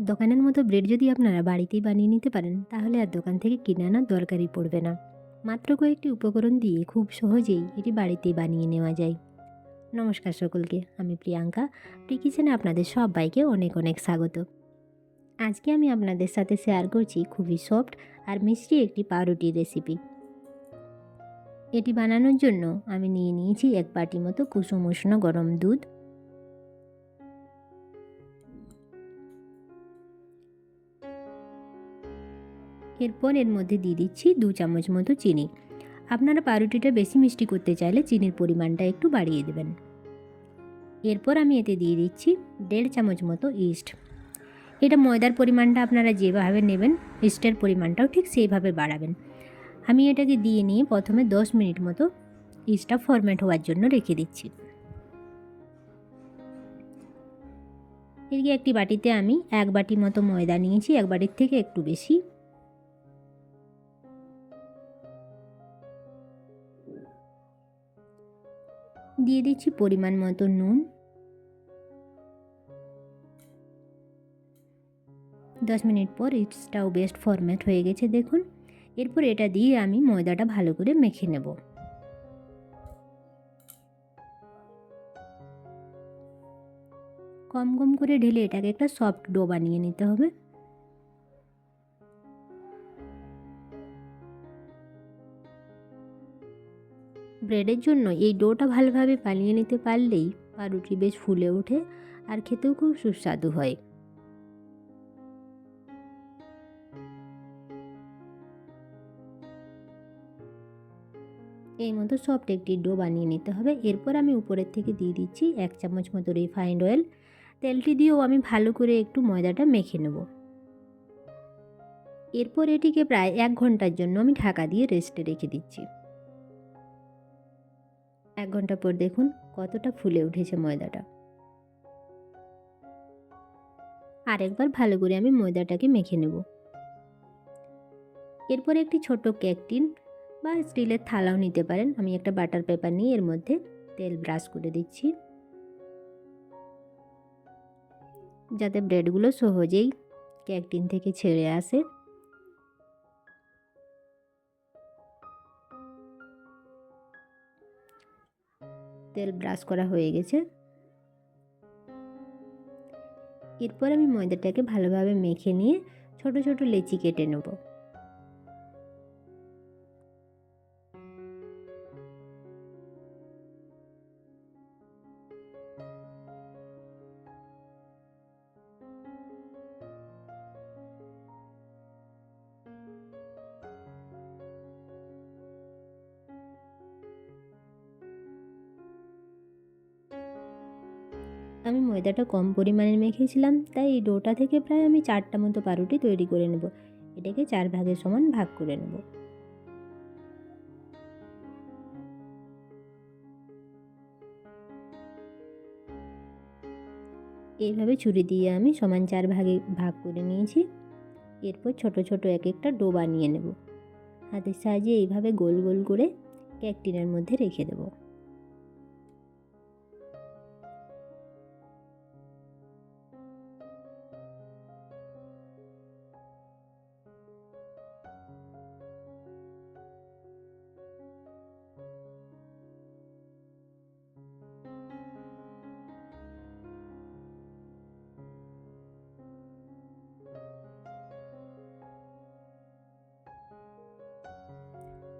দোকানের মতো ব্রেড যদি আপনারা বাড়িতেই বানিয়ে নিতে পারেন, তাহলে আর দোকান থেকে কিনে আনার দরকারই পড়বে না। মাত্র কয়েকটি উপকরণ দিয়ে খুব সহজেই এটি বাড়িতেই বানিয়ে নেওয়া যায়। নমস্কার সকলকে, আমি প্রিয়াঙ্কা। প্রি কিচেনে আপনাদের সবাইকে অনেক অনেক স্বাগত। আজকে আমি আপনাদের সাথে শেয়ার করছি খুবই সফট আর মিষ্টি একটি পাউরুটির রেসিপি। এটি বানানোর জন্য আমি নিয়ে নিয়েছি এক বাটি মতো কুসুম উষ্ণ গরম দুধ এরপর এর মধ্যে দিয়ে দিচ্ছি দু চামচ মতো চিনি। আপনারা পাউরুটিটা বেশি মিষ্টি করতে চাইলে চিনির পরিমাণটা একটু বাড়িয়ে দেবেন। এরপর আমি এতে দিয়ে দিচ্ছি দেড় চামচ মতো ইস্ট। এটা ময়দার পরিমাণটা আপনারা যেভাবে নেবেন, ইস্টের পরিমাণটাও ঠিক সেইভাবে বাড়াবেন। আমি এটাকে দিয়ে নিয়ে প্রথমে দশ মিনিট মতো ইস্টটা ফরমেট হওয়ার জন্য রেখে দিচ্ছি। এদিকে একটি বাটিতে আমি এক বাটি মতো ময়দা নিয়েছি, এক বাটির থেকে একটু বেশি। দিয়ে দিচ্ছি পরিমাণ মতো নুন। দশ মিনিট পর ইটসটাও বেস্ট ফরম্যাট হয়ে গেছে, দেখুন। এরপর এটা দিয়ে আমি ময়দাটা ভালো করে মেখে নেব। কম কম করে ঢেলে এটাকে একটা সফট ডো বানিয়ে নিতে হবে। ব্রেডের জন্য এই ডোটা ভালোভাবে পালিয়ে নিতে পারলেই পাউরুটি বেশ ফুলে ওঠে আর খেতেও খুব সুস্বাদু হয়। এই মতো সফট একটি ডো বানিয়ে নিতে হবে। এরপর আমি উপরের থেকে দিয়ে দিচ্ছি এক চামচ মতো রিফাইন্ড অয়েল। তেলটি দিয়েও আমি ভালো করে একটু ময়দাটা মেখে নেব। এরপর এটিকে প্রায় এক ঘণ্টার জন্য আমি ঢাকা দিয়ে রেস্টে রেখে দিচ্ছি। এক ঘণ্টা পর দেখুন কতটা ফুলে উঠেছে ময়দাটা। আরেকবার ভালো করে আমি ময়দাটাকে মেখে নেব। এরপর একটি ছোট কেক টিন বা স্টিলের থালাও নিতে পারেন। আমি একটা বাটার পেপার নিয়ে এর মধ্যে তেল ব্রাশ করে দিচ্ছি। যাতে ব্রেডগুলো সহজেই কেক টিন থেকে ছেড়ে আসে। তেল ব্রাশ করা হয়ে গেছে। এরপর আমি ময়দাটাকে ভালোভাবে মেখে নিয়ে ছোট ছোট লেচি কেটে নেব। আমি ময়দাটা কম পরিমাণে মেখেছিলাম তাই এই ডোটা থেকে প্রায় আমি চারটা মতো পাউরুটি তৈরি করে নেব। এটাকে চার ভাগের সমান ভাগ করে নেব। এইভাবে ছুরি দিয়ে আমি সমান চার ভাগে ভাগ করে নিয়েছি। এরপর ছোট ছোট এক একটা ডো বানিয়ে নেব। হাতের সাহায্যে এইভাবে গোল গোল করে কেক টিনের মধ্যে রেখে দেবো।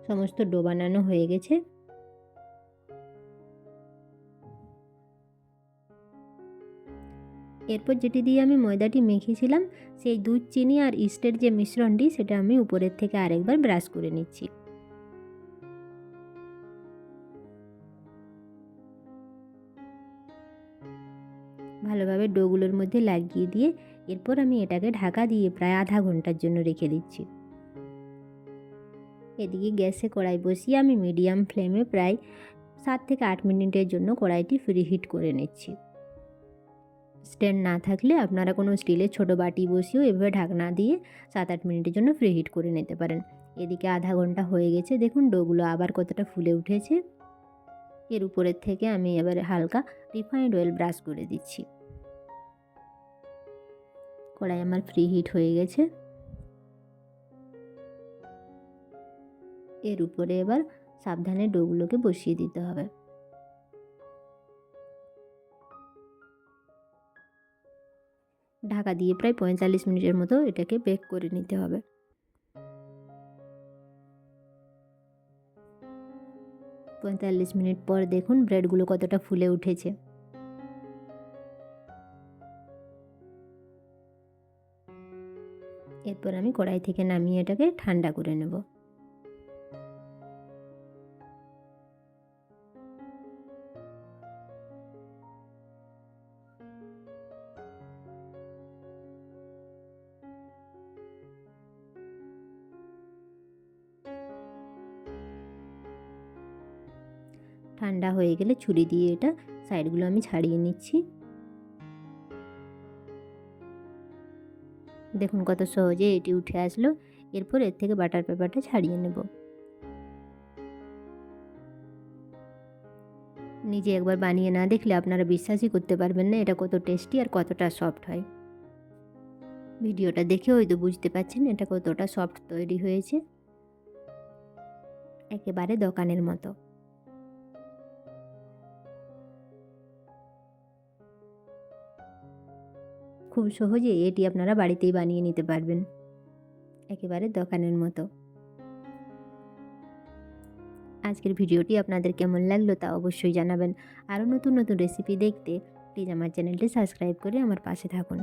সমস্ত ডো বানানো হয়ে গেছে। এরপর যেটি দিয়ে আমি ময়দাটি মেখেছিলাম, সেই দুধ, চিনি আর ইস্টের যে মিশ্রণটি, সেটা আমি উপরের থেকে আরেকবার ব্রাশ করে নিচ্ছি। ভালোভাবে ডোগুলোর মধ্যে লাগিয়ে দিয়ে, এরপর আমি এটাকে ঢাকা দিয়ে প্রায় আধা ঘণ্টার জন্য রেখে দিচ্ছি। এদিকে গ্যাসে কড়াই বসিয়ে আমি মিডিয়াম ফ্লেমে প্রায় সাত থেকে আট মিনিটের জন্য কড়াইটি ফ্রি হিট করে নিচ্ছি। স্ট্যান্ড না থাকলে আপনারা কোনো স্টিলের ছোটো বাটি বসিয়েও এভাবে ঢাকনা দিয়ে সাত আট মিনিটের জন্য ফ্রি হিট করে নিতে পারেন। এদিকে আধা ঘণ্টা হয়ে গেছে, দেখুন ডোগুলো আবার কতটা ফুলে উঠেছে। এর উপরের থেকে আমি এবারে হালকা রিফাইন্ড অয়েল ব্রাশ করে দিচ্ছি। কড়াই আমার ফ্রি হিট হয়ে গেছে। এর উপরে এবার সাবধানে ডোগুলোকে বসিয়ে দিতে হবে। ঢাকা দিয়ে প্রায় পঁয়তাল্লিশ মিনিটের মতো এটাকে বেক করে নিতে হবে। পঁয়তাল্লিশ মিনিট পর দেখুন ব্রেডগুলো কতটা ফুলে উঠেছে। এরপর আমি কড়াই থেকে নামিয়ে এটাকে ঠান্ডা করে নেব। ঠান্ডা হয়ে গেলে ছুরি দিয়ে এটা সাইডগুলো আমি ছাড়িয়ে নিচ্ছি। দেখুন কত সহজে এটি উঠে আসলো। এরপর এর থেকে বাটার পেপারটা ছাড়িয়ে নেব। নিজে একবার বানিয়ে না দেখলে আপনারা বিশ্বাসই করতে পারবেন না এটা কত টেস্টি আর কতটা সফট হয়। ভিডিওটা দেখে হয়তো বুঝতে পারছেন এটা কতটা সফট তৈরি হয়েছে। একেবারে দোকানের মতো। খুব সহজে এটি আপনারা বাড়িতেই বানিয়ে নিতে পারবেন। একেবারে দোকানের মতো। আজকের ভিডিওটি আপনাদের কেমন লাগল তা অবশ্যই জানাবেন। আরও নতুন নতুন রেসিপি দেখতে প্লিজ আমার চ্যানেলটি সাবস্ক্রাইব করে আমার পাশে থাকুন।